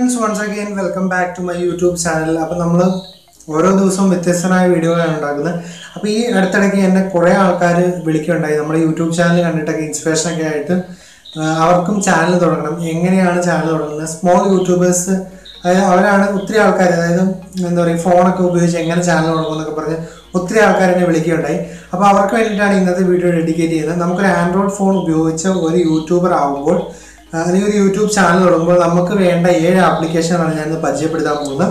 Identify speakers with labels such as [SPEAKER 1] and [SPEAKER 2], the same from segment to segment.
[SPEAKER 1] Friends once again welcome back to my YouTube channel അപ്പം നമ്മൾ ഓരോ ദിവസവും വ്യത്യസ്തമായ വീഡിയോകളാണ് ഉണ്ടാക്കുന്നത്. അപ്പോൾ ഈ അടുത്തിടയ്ക്ക് എന്നെ കുറേ ആൾക്കാർ വിളിക്കുകയുണ്ടായി നമ്മുടെ യൂട്യൂബ് ചാനൽ കണ്ടിട്ടൊക്കെ ഇൻസ്പിറേഷൻ ഒക്കെ ആയിട്ട് അവർക്കും ചാനൽ തുടങ്ങണം. എങ്ങനെയാണ് ചാനൽ തുടങ്ങുന്നത്? സ്മോൾ യൂട്യൂബേഴ്സ് അതായത് അവരാണ് ഒത്തിരി ആൾക്കാർ അതായത് എന്താ പറയുക ഫോണൊക്കെ ഉപയോഗിച്ച് എങ്ങനെ ചാനൽ തുടങ്ങും എന്നൊക്കെ പറഞ്ഞ് ഒത്തിരി ആൾക്കാർ എന്നെ വിളിക്കുകയുണ്ടായി അപ്പോൾ അവർക്ക് വേണ്ടിയിട്ടാണ് ഇന്നത്തെ വീഡിയോ ഡെഡിക്കേറ്റ് ചെയ്യുന്നത്. നമുക്കൊരു ആൻഡ്രോയിഡ് ഫോൺ ഉപയോഗിച്ച് ഒരു യൂട്യൂബർ ആവുമ്പോൾ അല്ലെങ്കിൽ ഒരു യൂട്യൂബ് ചാനൽ തുടങ്ങുമ്പോൾ നമുക്ക് വേണ്ട ഏഴ് ആപ്ലിക്കേഷനാണ് ഞാൻ പരിചയപ്പെടുത്താൻ പോകുന്നത്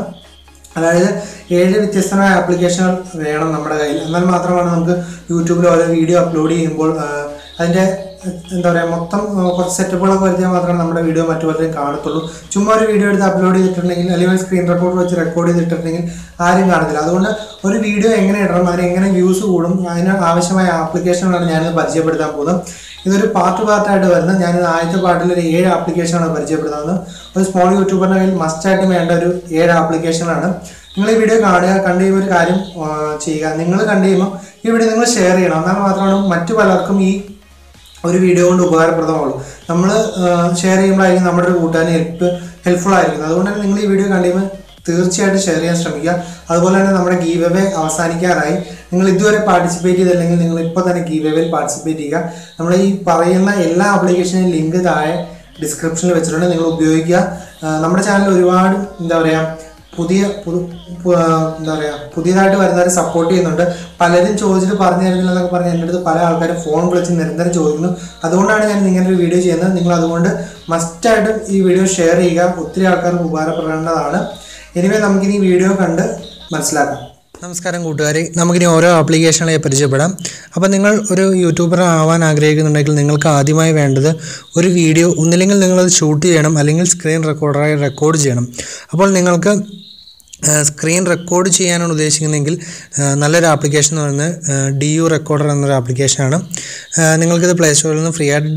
[SPEAKER 1] അതായത് ഏഴ് വ്യത്യസ്തമായ ആപ്ലിക്കേഷനുകൾ വേണം നമ്മുടെ കയ്യിൽ. എന്നാൽ മാത്രമാണ് നമുക്ക് യൂട്യൂബിൽ ഓരോ വീഡിയോ അപ്ലോഡ് ചെയ്യുമ്പോൾ അതിന്റെ എന്താ പറയുക മൊത്തം കുറച്ച് സെറ്റപ്പുകളൊക്കെ വരുത്തിയാൽ മാത്രമേ നമ്മുടെ വീഡിയോ മറ്റു പലരും കാണത്തുള്ളൂ. ചുമ്മാ ഒരു വീഡിയോ എടുത്ത് അപ്ലോഡ് ചെയ്തിട്ടുണ്ടെങ്കിൽ അല്ലെങ്കിൽ സ്ക്രീൻ റെക്കോർഡ് വെച്ച് റെക്കോർഡ് ചെയ്തിട്ടുണ്ടെങ്കിൽ ആരും കാണത്തില്ല. അതുകൊണ്ട് ഒരു വീഡിയോ എങ്ങനെ ഇടണം അതിന് എങ്ങനെ വ്യൂസ് കൂടും അതിന് ആവശ്യമായ ആപ്ലിക്കേഷനുകളാണ് ഞാനിത് പരിചയപ്പെടുത്താൻ പോകുന്നത്. ഇതൊരു പാർട്ട് പാർട്ടായിട്ട് വരുന്നത്. ഞാൻ ആദ്യത്തെ പാർട്ടിൽ ഒരു ഏഴ് ആപ്ലിക്കേഷനാണ് പരിചയപ്പെടുന്നത്. ഒരു സ്മോൾ യൂട്യൂബറിന് കയ്യിൽ ആയിട്ട് വേണ്ട ഒരു ഏഴ് ആപ്ലിക്കേഷനാണ് നിങ്ങൾ ഈ വീഡിയോ കാണുക കണ്ടു കഴിയുമ്പോൾ ഒരു കാര്യം ചെയ്യുക. നിങ്ങൾ കണ്ടു കഴിയുമ്പോൾ ഈ വീഡിയോ നിങ്ങൾ ഷെയർ ചെയ്യണം. എന്നാൽ മാത്രമാണ് മറ്റു പലർക്കും ഈ ഒരു വീഡിയോ കൊണ്ട് ഉപകാരപ്രദമാവുള്ളൂ. നമ്മൾ ഷെയർ ചെയ്യുമ്പോഴായിരിക്കും നമ്മുടെ ഒരു കൂട്ടുകാരൻ ഹെൽപ്പ് ഹെൽപ്ഫുൾ ആയിരിക്കും അതുകൊണ്ട് തന്നെ നിങ്ങൾ ഈ വീഡിയോ കണ്ടുകഴിയുമ്പോൾ തീർച്ചയായിട്ടും ഷെയർ ചെയ്യാൻ ശ്രമിക്കുക. അതുപോലെ തന്നെ നമ്മുടെ ഗീവ് അവേ അവസാനിക്കാറായി. നിങ്ങൾ ഇതുവരെ പാർട്ടിസിപ്പേറ്റ് ചെയ്തില്ലെങ്കിൽ നിങ്ങൾ ഇപ്പോൾ തന്നെ ഗീവ് അവേയിൽ പാർട്ടിസിപ്പേറ്റ് ചെയ്യുക. നമ്മൾ ഈ പറയുന്ന എല്ലാ ആപ്ലിക്കേഷനും ലിങ്ക് താഴെ ഡിസ്ക്രിപ്ഷനിൽ വെച്ചിട്ടുണ്ട്. നിങ്ങൾ ഉപയോഗിക്കുക. നമ്മുടെ ചാനൽ ഒരുപാട് എന്താ പറയുക പുതിയ പുതു- എന്താ പറയുക പുതിയതായിട്ട് വരുന്നവരെ സപ്പോർട്ട് ചെയ്യുന്നുണ്ട്. പലരും ചോദിച്ചിട്ട് പറഞ്ഞു തരുന്നില്ല എന്നൊക്കെ പറഞ്ഞ് എന്റെ അടുത്ത് പല ആൾക്കാരും ഫോൺ വിളിച്ച് നിരന്തരം ചോദിക്കുന്നു. അതുകൊണ്ടാണ് ഞാൻ ഒരു വീഡിയോ ചെയ്യുന്നത്. നിങ്ങൾ അതുകൊണ്ട് മസ്റ്റായിട്ടും ഈ വീഡിയോ ഷെയർ ചെയ്യുക. ഒത്തിരി ആൾക്കാർക്ക് ഉപകാരപ്പെടേണ്ടതാണ്. എനിവേ നമുക്കിനി വീഡിയോ കണ്ട് മനസ്സിലാക്കാം. നമസ്കാരം കൂട്ടുകാരെ. നമുക്കിനി ഓരോ ആപ്ലിക്കേഷനുകളെ പരിചയപ്പെടാം. അപ്പോൾ നിങ്ങൾ ഒരു യൂട്യൂബർ ആവാൻ ആഗ്രഹിക്കുന്നുണ്ടെങ്കിൽ നിങ്ങൾക്ക് ആദ്യമായി വേണ്ടത് ഒരു വീഡിയോ ഒന്നില്ലെങ്കിൽ നിങ്ങളത് ഷൂട്ട് ചെയ്യണം അല്ലെങ്കിൽ സ്ക്രീൻ റെക്കോർഡറായി റെക്കോർഡ് ചെയ്യണം. അപ്പോൾ നിങ്ങൾക്ക് സ്ക്രീൻ റെക്കോർഡ് ചെയ്യാനാണ് ഉദ്ദേശിക്കുന്നതെങ്കിൽ നല്ലൊരു ആപ്ലിക്കേഷൻ എന്ന് പറയുന്നത് ഡി യു റെക്കോർഡർ എന്നൊരു ആപ്ലിക്കേഷനാണ് നിങ്ങൾക്കിത് പ്ലേ സ്റ്റോറിൽ നിന്ന് ഫ്രീ ആയിട്ട്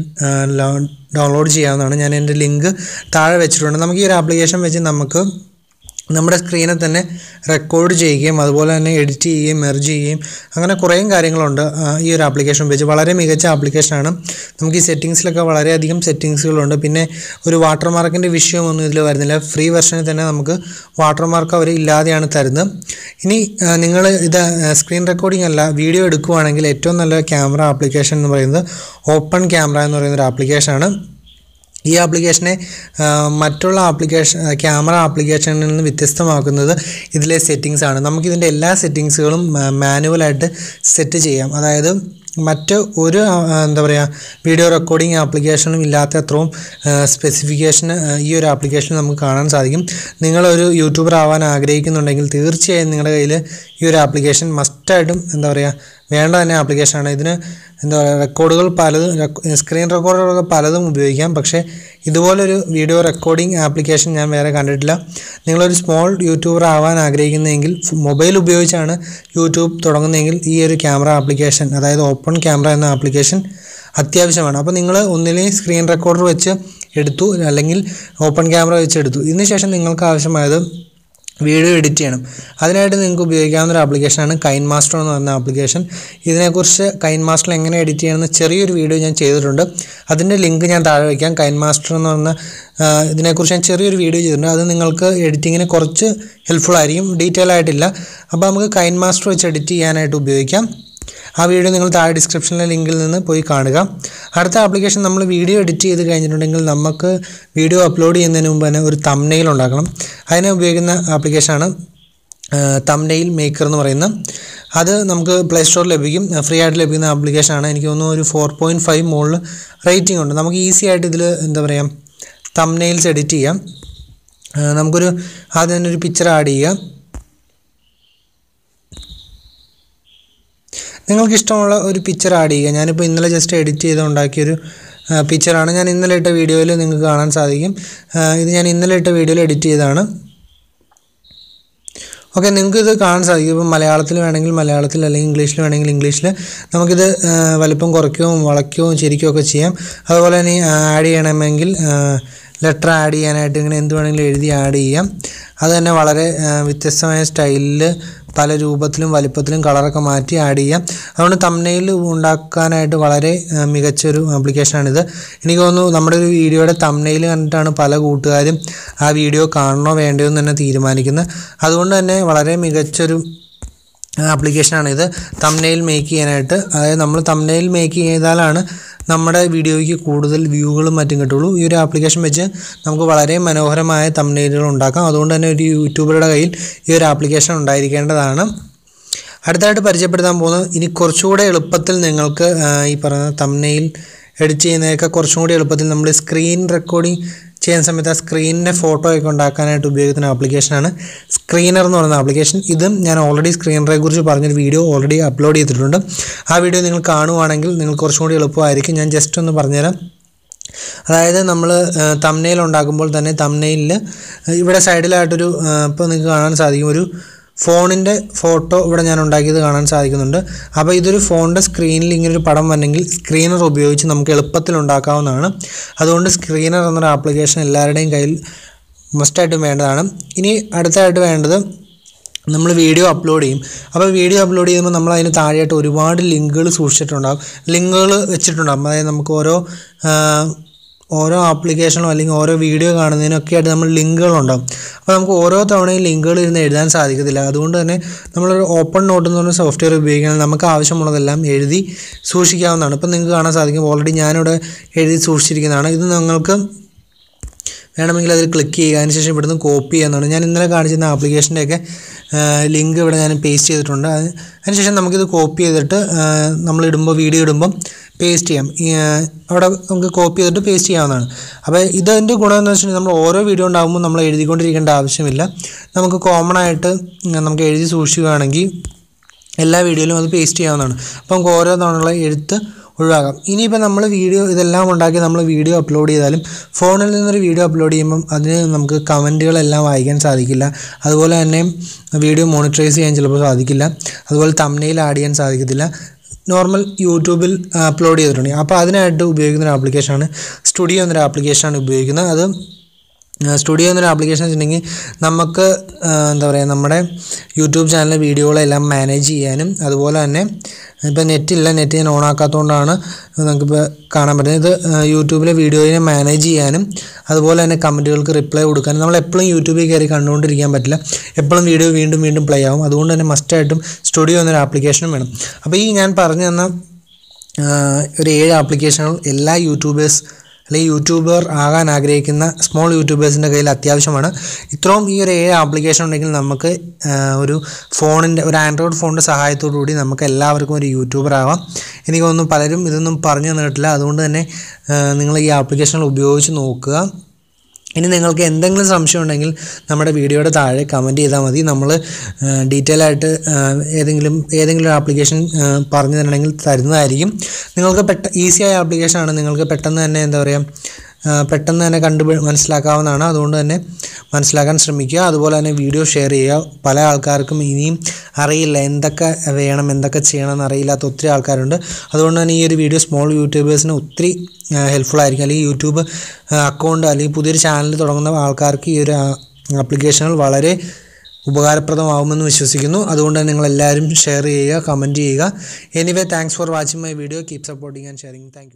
[SPEAKER 1] ഡൗൺലോഡ് ചെയ്യാവുന്നതാണ്. ഞാൻ എന്റെ ലിങ്ക് താഴെ വെച്ചിട്ടുണ്ട്. നമുക്ക് ഈ ഒരു ആപ്ലിക്കേഷൻ വെച്ച് നമുക്ക് നമ്മുടെ സ്ക്രീനെ തന്നെ റെക്കോർഡ് ചെയ്യുകയും അതുപോലെ തന്നെ എഡിറ്റ് ചെയ്യുകയും മെർജ് ചെയ്യുകയും അങ്ങനെ കുറേ കാര്യങ്ങളുണ്ട്. ഈ ഒരു ആപ്ലിക്കേഷൻ ഉപയോഗിച്ച് വളരെ മികച്ച ആപ്ലിക്കേഷനാണ് നമുക്ക് ഈ സെറ്റിങ്സിലൊക്കെ വളരെയധികം സെറ്റിങ്സുകളുണ്ട് പിന്നെ ഒരു വാട്ടർമാർക്കിന്റെ വിഷയമൊന്നും ഇതിൽ വരുന്നില്ല. ഫ്രീ വെർഷനിൽ തന്നെ നമുക്ക് വാട്ടർമാർക്ക് അവർ ഇല്ലാതെയാണ് തരുന്നത്. ഇനി നിങ്ങൾ ഇത് സ്ക്രീൻ റെക്കോർഡിംഗ് അല്ല വീഡിയോ എടുക്കുവാണെങ്കിൽ ഏറ്റവും നല്ല ക്യാമറ ആപ്ലിക്കേഷൻ എന്ന് പറയുന്നത് ഓപ്പൺ ക്യാമറ എന്ന് പറയുന്ന ഒരു ആപ്ലിക്കേഷനാണ് ഈ ആപ്ലിക്കേഷനെ മറ്റുള്ള ആപ്ലിക്കേഷൻ ക്യാമറ ആപ്ലിക്കേഷനിൽ നിന്ന് വ്യത്യസ്തമാക്കുന്നത് ഇതിലെ സെറ്റിങ്സ് ആണ്. നമുക്കിതിന്റെ എല്ലാ സെറ്റിങ്സുകളും മാനുവലായിട്ട് സെറ്റ് ചെയ്യാം. അതായത് മറ്റ് ഒരു എന്താ പറയുക വീഡിയോ റെക്കോർഡിംഗ് ആപ്ലിക്കേഷനും ഇല്ലാത്ത അത്രയും സ്പെസിഫിക്കേഷൻ ഈ ഒരു ആപ്ലിക്കേഷൻ നമുക്ക് കാണാൻ സാധിക്കും. നിങ്ങളൊരു യൂട്യൂബർ ആവാൻ ആഗ്രഹിക്കുന്നുണ്ടെങ്കിൽ തീർച്ചയായും നിങ്ങളുടെ കയ്യിൽ ഈ ഒരു ആപ്ലിക്കേഷൻ മസ്റ്റായിട്ടും എന്താ പറയുക വേണ്ട തന്നെ ആപ്ലിക്കേഷനാണ് ഇതിന് എന്താ പറയുക റെക്കോർഡുകൾ പലതും സ്ക്രീൻ റെക്കോർഡറുകളൊക്കെ പലതും ഉപയോഗിക്കാം. പക്ഷേ ഇതുപോലൊരു വീഡിയോ റെക്കോർഡിംഗ് ആപ്ലിക്കേഷൻ ഞാൻ വേറെ കണ്ടിട്ടില്ല. നിങ്ങളൊരു സ്മോൾ യൂട്യൂബർ ആവാൻ ആഗ്രഹിക്കുന്നതെങ്കിൽ മൊബൈൽ ഉപയോഗിച്ചാണ് യൂട്യൂബ് തുടങ്ങുന്നതെങ്കിൽ ഈ ഒരു ക്യാമറ ആപ്ലിക്കേഷൻ അതായത് ഓപ്പൺ ക്യാമറ എന്ന ആപ്ലിക്കേഷൻ അത്യാവശ്യമാണ്. അപ്പോൾ നിങ്ങൾ ഒന്നില്ലെങ്കിൽ സ്ക്രീൻ റെക്കോർഡർ വെച്ച് എടുത്തു അല്ലെങ്കിൽ ഓപ്പൺ ക്യാമറ വെച്ച് എടുത്തു. ഇതിന് നിങ്ങൾക്ക് ആവശ്യമായത് വീഡിയോ എഡിറ്റ് ചെയ്യണം. അതിനായിട്ട് നിങ്ങൾക്ക് ഉപയോഗിക്കാവുന്ന ഒരു ആപ്ലിക്കേഷനാണ് കൈൻ മാസ്റ്റർ എന്ന് പറഞ്ഞ ആപ്ലിക്കേഷൻ. ഇതിനെക്കുറിച്ച് കൈൻ മാസ്റ്റർ എങ്ങനെ എഡിറ്റ് ചെയ്യണമെന്ന് ചെറിയൊരു വീഡിയോ ഞാൻ ചെയ്തിട്ടുണ്ട്. അതിന്റെ ലിങ്ക് ഞാൻ താഴെ വയ്ക്കാം. കൈൻ മാസ്റ്റർ എന്ന് പറഞ്ഞ ഇതിനെക്കുറിച്ച് ഞാൻ ചെറിയൊരു വീഡിയോ ചെയ്തിട്ടുണ്ട്. അത് നിങ്ങൾക്ക് എഡിറ്റിങ്ങിന് കുറച്ച് ഹെൽപ്ഫുൾ ആയിരിക്കും. ഡീറ്റെയിൽ ആയിട്ടില്ല. അപ്പോൾ നമുക്ക് കൈൻ മാസ്റ്റർ വെച്ച് എഡിറ്റ് ചെയ്യാനായിട്ട് ഉപയോഗിക്കാം. ആ വീഡിയോ നിങ്ങൾ താഴെ ഡിസ്ക്രിപ്ഷനിലെ ലിങ്കിൽ നിന്ന് പോയി കാണുക. അടുത്ത ആപ്ലിക്കേഷൻ നമ്മൾ വീഡിയോ എഡിറ്റ് ചെയ്ത് കഴിഞ്ഞിട്ടുണ്ടെങ്കിൽ നമുക്ക് വീഡിയോ അപ്ലോഡ് ചെയ്യുന്നതിന് മുമ്പ് തന്നെ ഒരു തംനെയിൽ ഉണ്ടാക്കണം. അതിനെ ഉപയോഗിക്കുന്ന ആപ്ലിക്കേഷനാണ് തംനെയിൽ മേക്കർ എന്ന് പറയുന്ന. അത് നമുക്ക് പ്ലേ സ്റ്റോറിൽ ലഭിക്കും. ഫ്രീ ആയിട്ട് ലഭിക്കുന്ന ആപ്ലിക്കേഷനാണ്. എനിക്ക് തോന്നുന്നു ഒരു ഫോർ പോയിന്റ് ഫൈവ് മുകളിൽ റേറ്റിംഗ് ഉണ്ട്. നമുക്ക് ഈസി ആയിട്ട് ഇതിൽ എന്താ പറയുക തംനെയിൽസ് എഡിറ്റ് ചെയ്യാം. നമുക്കൊരു ആദ്യം തന്നെ ഒരു പിക്ചർ ആഡ് ചെയ്യാം നിങ്ങൾക്ക് ഇഷ്ടമുള്ള ഒരു പിക്ചർ ആഡ് ചെയ്യുക. ഞാനിപ്പോൾ ഇന്നലെ ജസ്റ്റ് എഡിറ്റ് ചെയ്ത് ഉണ്ടാക്കിയൊരു പിക്ചറാണ് ഞാൻ ഇന്നലെ ഇട്ട വീഡിയോയിൽ നിങ്ങൾക്ക് കാണാൻ സാധിക്കും. ഇത് ഞാൻ ഇന്നലെ ഇട്ട വീഡിയോയിൽ എഡിറ്റ് ചെയ്തതാണ്. ഓക്കെ നിങ്ങൾക്ക് ഇത് കാണാൻ സാധിക്കും. ഇപ്പോൾ മലയാളത്തിൽ വേണമെങ്കിൽ മലയാളത്തിൽ അല്ലെങ്കിൽ ഇംഗ്ലീഷിൽ വേണമെങ്കിൽ ഇംഗ്ലീഷിൽ നമുക്കിത് വലിപ്പം കുറയ്ക്കുകയും വളയ്ക്കുകയും ചിരിക്കുകയും ഒക്കെ ചെയ്യാം. അതുപോലെ തന്നെ ആഡ് ചെയ്യണമെങ്കിൽ ലെറ്റർ ആഡ് ചെയ്യാനായിട്ട് ഇങ്ങനെ എന്ത് വേണമെങ്കിലും എഴുതി ആഡ് ചെയ്യാം. അത് തന്നെ വളരെ വ്യത്യസ്തമായ സ്റ്റൈലിൽ പല രൂപത്തിലും വലിപ്പത്തിലും കളറൊക്കെ മാറ്റി ആഡ് ചെയ്യാം. അതുകൊണ്ട് തമ്മനയിൽ ഉണ്ടാക്കാനായിട്ട് വളരെ മികച്ചൊരു ആപ്ലിക്കേഷനാണിത് എനിക്ക് തോന്നുന്നു നമ്മുടെ ഒരു വീഡിയോയുടെ തമ്മനയിൽ കണ്ടിട്ടാണ് പല കൂട്ടുകാരും ആ വീഡിയോ കാണണോ വേണ്ടയോ എന്ന് തന്നെ തീരുമാനിക്കുന്നത്. അതുകൊണ്ട് തന്നെ വളരെ മികച്ചൊരു ആപ്ലിക്കേഷനാണിത് തമ്മനയിൽ മേക്ക് ചെയ്യാനായിട്ട്. അതായത് നമ്മൾ തമ്മനയിൽ മേക്ക് ചെയ്താലാണ് നമ്മുടെ വീഡിയോയ്ക്ക് കൂടുതൽ വ്യൂകളും മറ്റും കിട്ടുള്ളൂ. ഈ ഒരു ആപ്ലിക്കേഷൻ വെച്ച് നമുക്ക് വളരെ മനോഹരമായ തമ്മിലുകൾ ഉണ്ടാക്കാം. അതുകൊണ്ട് തന്നെ ഒരു യൂട്യൂബറുടെ കയ്യിൽ ഈ ഒരു ആപ്ലിക്കേഷൻ ഉണ്ടായിരിക്കേണ്ടതാണ്. അടുത്തായിട്ട് പരിചയപ്പെടുത്താൻ പോകുന്നത് ഇനി കുറച്ചുകൂടെ എളുപ്പത്തിൽ നിങ്ങൾക്ക് ഈ പറയുന്ന തമ്മിൽ എഡിറ്റ് ചെയ്യുന്നതൊക്കെ കുറച്ചും കൂടി എളുപ്പത്തിൽ നമ്മൾ സ്ക്രീൻ റെക്കോർഡിംഗ് ചെയ്യുന്ന സമയത്ത് ആ സ്ക്രീനിന്റെ ഫോട്ടോ ഒക്കെ ഉണ്ടാക്കാനായിട്ട് ഉപയോഗിക്കുന്ന ആപ്ലിക്കേഷനാണ് സ്ക്രീനർ എന്ന് പറയുന്ന ആപ്ലിക്കേഷൻ ഇതും ഞാൻ ഓൾറെഡി സ്ക്രീനറെ കുറിച്ച് പറഞ്ഞൊരു വീഡിയോ ഓൾറെഡി അപ്ലോഡ് ചെയ്തിട്ടുണ്ട്. ആ വീഡിയോ നിങ്ങൾ കാണുവാണെങ്കിൽ നിങ്ങൾ കുറച്ചും കൂടി എളുപ്പമായിരിക്കും. ഞാൻ ജസ്റ്റ് ഒന്ന് പറഞ്ഞുതരാം. അതായത് നമ്മൾ തമ്നെയിൽ ഉണ്ടാക്കുമ്പോൾ തന്നെ തമ്നെയിലിൽ ഇവിടെ സൈഡിലായിട്ടൊരു ഇപ്പോൾ നിങ്ങൾക്ക് കാണാൻ സാധിക്കും. ഒരു ഫോണിന്റെ ഫോട്ടോ ഇവിടെ ഞാൻ ഉണ്ടാക്കിയത് കാണാൻ സാധിക്കുന്നുണ്ട്. അപ്പോൾ ഇതൊരു ഫോണിന്റെ സ്ക്രീനിൽ ഇങ്ങനൊരു പടം വന്നെങ്കിൽ സ്ക്രീനർ ഉപയോഗിച്ച് നമുക്ക് എളുപ്പത്തിൽ ഉണ്ടാക്കാവുന്നതാണ്. അതുകൊണ്ട് സ്ക്രീനർ എന്നൊരു ആപ്ലിക്കേഷൻ എല്ലാവരുടെയും കയ്യിൽ മസ്റ്റായിട്ടും വേണ്ടതാണ്. ഇനി അടുത്തായിട്ട് വേണ്ടത് നമ്മൾ വീഡിയോ അപ്ലോഡ് ചെയ്യും. അപ്പോൾ വീഡിയോ അപ്ലോഡ് ചെയ്യുമ്പോൾ നമ്മൾ അതിന് താഴെയായിട്ട് ഒരുപാട് ലിങ്കുകൾ സൂക്ഷിച്ചിട്ടുണ്ടാകും ലിങ്കുകൾ വെച്ചിട്ടുണ്ടാകും അതായത് നമുക്ക് ഓരോ ഓരോ ആപ്ലിക്കേഷനോ അല്ലെങ്കിൽ ഓരോ വീഡിയോ കാണുന്നതിനൊക്കെ ആയിട്ട് നമ്മൾ ലിങ്കുകളുണ്ടാകും അപ്പോൾ നമുക്ക് ഓരോ തവണയും ലിങ്കുകൾ ഇരുന്ന് എഴുതാൻ സാധിക്കത്തില്ല. അതുകൊണ്ട് തന്നെ നമ്മളൊരു ഓപ്പൺ നോട്ട് എന്ന് പറഞ്ഞ സോഫ്റ്റ്വെയർ ഉപയോഗിക്കുകയാണെങ്കിൽ നമുക്ക് ആവശ്യമുള്ളതെല്ലാം എഴുതി സൂക്ഷിക്കാവുന്നതാണ്. ഇപ്പം നിങ്ങൾക്ക് കാണാൻ സാധിക്കും. ഓൾറെഡി ഞാനിവിടെ എഴുതി സൂക്ഷിച്ചിരിക്കുന്നതാണ്. ഇത് നിങ്ങൾക്ക് വേണമെങ്കിൽ അതിൽ ക്ലിക്ക് ചെയ്യുക. അതിനുശേഷം ഇവിടുന്ന് കോപ്പി ചെയ്യാവുന്നതാണ് ഞാൻ ഇന്നലെ കാണിച്ചിരുന്ന ആപ്ലിക്കേഷന്റെയൊക്കെ ലിങ്ക് ഇവിടെ ഞാൻ പേസ്റ്റ് ചെയ്തിട്ടുണ്ട്. അത് അതിനുശേഷം നമുക്കിത് കോപ്പി ചെയ്തിട്ട് നമ്മൾ ഇടുമ്പോൾ വീഡിയോ ഇടുമ്പം പേസ്റ്റ് ചെയ്യാം. അവിടെ നമുക്ക് കോപ്പി ചെയ്തിട്ട് പേസ്റ്റ് ചെയ്യാവുന്നതാണ്. അപ്പോൾ ഇതിന്റെ ഗുണം എന്ന് വെച്ചിട്ടുണ്ടെങ്കിൽ നമ്മൾ ഓരോ വീഡിയോ ഉണ്ടാകുമ്പോൾ നമ്മൾ എഴുതിക്കൊണ്ടിരിക്കേണ്ട ആവശ്യമില്ല. നമുക്ക് കോമൺ ആയിട്ട് നമുക്ക് എഴുതി സൂക്ഷിക്കുകയാണെങ്കിൽ എല്ലാ വീഡിയോയിലും അത് പേസ്റ്റ് ചെയ്യാവുന്നതാണ്. അപ്പോൾ നമുക്ക് ഓരോ തവണയുള്ള എഴുത്ത് ഒഴിവാക്കാം. ഇനിയിപ്പോൾ നമ്മൾ വീഡിയോ ഇതെല്ലാം ഉണ്ടാക്കി നമ്മൾ വീഡിയോ അപ്ലോഡ് ചെയ്താലും ഫോണിൽ നിന്നൊരു വീഡിയോ അപ്ലോഡ് ചെയ്യുമ്പം അതിന് നമുക്ക് കമന്റുകളെല്ലാം വായിക്കാൻ സാധിക്കില്ല. അതുപോലെ തന്നെ വീഡിയോ മോണിറ്ററൈസ് ചെയ്യാൻ ചിലപ്പോൾ സാധിക്കില്ല. അതുപോലെ തമ്നെയിൽ ആഡ് ചെയ്യാൻ സാധിക്കത്തില്ല. നോർമൽ യൂട്യൂബിൽ അപ്ലോഡ് ചെയ്തിട്ടുണ്ട്. അപ്പോൾ അതിനായിട്ട് ഉപയോഗിക്കുന്ന ഒരു ആപ്ലിക്കേഷനാണ് സ്റ്റുഡിയോ എന്നൊരു ആപ്ലിക്കേഷനാണ് ഉപയോഗിക്കുന്നത്. അത് സ്റ്റുഡിയോ എന്നൊരു ആപ്ലിക്കേഷൻ വെച്ചിട്ടുണ്ടെങ്കിൽ നമുക്ക് എന്താ പറയുക നമ്മുടെ യൂട്യൂബ് ചാനലിലെ വീഡിയോകളെല്ലാം മാനേജ് ചെയ്യാനും അതുപോലെ തന്നെ ഇപ്പോൾ നെറ്റില്ല നെറ്റ് ഞാൻ ഓൺ ആക്കാത്തതുകൊണ്ടാണ് നമുക്കിപ്പോൾ കാണാൻ പറ്റുന്നത്. ഇത് യൂട്യൂബിലെ വീഡിയോയിനെ മാനേജ് ചെയ്യാനും അതുപോലെ തന്നെ കമന്റുകൾക്ക് റിപ്ലൈ കൊടുക്കാനും നമ്മൾ എപ്പോഴും യൂട്യൂബിൽ കയറി കണ്ടുകൊണ്ടിരിക്കാൻ പറ്റില്ല. എപ്പോഴും വീഡിയോ വീണ്ടും വീണ്ടും പ്ലേ ആവും. അതുകൊണ്ട് തന്നെ മസ്റ്റായിട്ടും സ്റ്റുഡിയോ എന്നൊരു ആപ്ലിക്കേഷനും വേണം. അപ്പോൾ ഈ ഞാൻ പറഞ്ഞു തന്ന ഒരു ഏഴ് ആപ്ലിക്കേഷനുകൾ എല്ലാ യൂട്യൂബേഴ്സ് അല്ലെങ്കിൽ യൂട്യൂബർ ആകാൻ ആഗ്രഹിക്കുന്ന സ്മോൾ യൂട്യൂബേഴ്സിന്റെ കയ്യിൽ അത്യാവശ്യമാണ്. ഇത്രയും ഈ ഒരു ഏഴ് ആപ്ലിക്കേഷൻ ഉണ്ടെങ്കിൽ നമുക്ക് ഒരു ഫോണിന്റെ ഒരു ആൻഡ്രോയിഡ് ഫോണിന്റെ സഹായത്തോടു കൂടി നമുക്ക് എല്ലാവർക്കും ഒരു യൂട്യൂബർ ആവാം. എനിക്ക് പലരും ഇതൊന്നും പറഞ്ഞു തന്നിട്ടില്ല. അതുകൊണ്ട് തന്നെ നിങ്ങൾ ഈ ആപ്ലിക്കേഷനുകൾ ഉപയോഗിച്ച് നോക്കുക. ഇനി നിങ്ങൾക്ക് എന്തെങ്കിലും സംശയം ഉണ്ടെങ്കിൽ നമ്മുടെ വീഡിയോയുടെ താഴെ കമന്റ് ചെയ്താൽ മതി. നമ്മൾ ഡീറ്റെയിൽ ആയിട്ട് ഏതെങ്കിലും ഏതെങ്കിലും ആപ്ലിക്കേഷൻ പറഞ്ഞു തരണമെങ്കിൽ തരുന്നതായിരിക്കും. നിങ്ങൾക്ക് പെട്ട ഈസിയായ ആപ്ലിക്കേഷനാണ്. നിങ്ങൾക്ക് പെട്ടെന്ന് തന്നെ എന്താ പറയുക പെട്ടെന്ന് തന്നെ കണ്ടു മനസ്സിലാക്കാവുന്നതാണ്. അതുകൊണ്ട് തന്നെ മനസ്സിലാക്കാൻ ശ്രമിക്കുക. അതുപോലെ തന്നെ വീഡിയോ ഷെയർ ചെയ്യുക. പല ആൾക്കാർക്കും ഇനിയും അറിയില്ല എന്തൊക്കെ വേണം എന്തൊക്കെ ചെയ്യണം എന്നറിയില്ലാത്ത ഒത്തിരി ആൾക്കാരുണ്ട്. അതുകൊണ്ട് തന്നെ ഈ ഒരു വീഡിയോ സ്മോൾ യൂട്യൂബേഴ്സിന് ഒത്തിരി ഹെൽപ്ഫുൾ ആയിരിക്കും. അല്ലെങ്കിൽ യൂട്യൂബ് അക്കൗണ്ട് അല്ലെങ്കിൽ പുതിയൊരു ചാനൽ തുടങ്ങുന്ന ആൾക്കാർക്ക് ഈ ഒരു ആപ്ലിക്കേഷനുകൾ വളരെ ഉപകാരപ്രദമാകുമെന്ന് വിശ്വസിക്കുന്നു. അതുകൊണ്ട് തന്നെ നിങ്ങൾ എല്ലാവരും ഷെയർ ചെയ്യുക. കമന്റ് ചെയ്യുക anyway thanks for watching my video keep supporting and sharing thank